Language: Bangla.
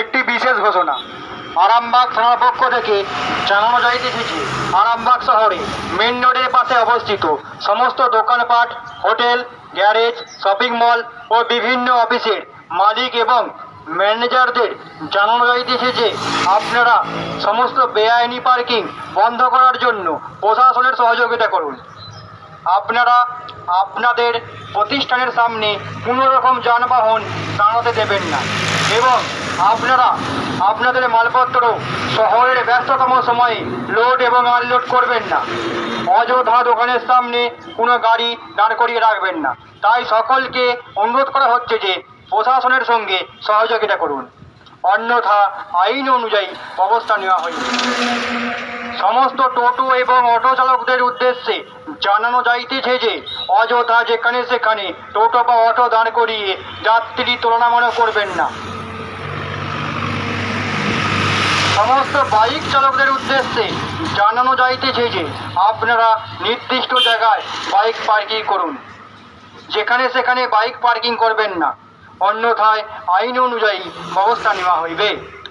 একটি বিশেষ ঘোষণা। আরামবাগ থানার পক্ষ থেকে জানানো যাইতেছে যে আরামবাগ শহরে মেন রোডের পাশে অবস্থিত সমস্ত দোকানপাট, হোটেল, গ্যারেজ, শপিং মল ও বিভিন্ন অফিসের মালিক এবং ম্যানেজারদের জানানো যাইতেছে যে আপনারা সমস্ত বেআইনি পার্কিং বন্ধ করার জন্য প্রশাসনের সহযোগিতা করুন। আপনারা আপনাদের প্রতিষ্ঠানের সামনে কোনো রকম যানবাহন দাঁড়াতে দেবেন না এবং আপনারা আপনাদের মালপত্র শহরের ব্যস্ততম সময়ে লোড এবং আনলোড করবেন না। অযথা দোকানের সামনে কোনো গাড়ি দাঁড় করিয়ে রাখবেন না। তাই সকলকে অনুরোধ করা হচ্ছে যে প্রশাসনের সঙ্গে সহযোগিতা করুন। অন্যথা আইন অনুযায়ী ব্যবস্থা নেওয়া হয়েছে সমস্ত টোটো এবং অটো চালকদের উদ্দেশ্যে জানানো যাইতেছে যে, অযথা যেখানে সেখানে টোটো বা অটো দাঁড় করিয়ে যাত্রী তুলনা মনে করবেন না। সমস্ত বাইক চালকদের উদ্দেশ্যে জানানো যাইতেছে যে, আপনারা নির্দিষ্ট জায়গায় বাইক পার্কিং করুন। যেখানে সেখানে বাইক পার্কিং করবেন না। অন্যথায় আইন অনুযায়ী ব্যবস্থা নেওয়া হইবে।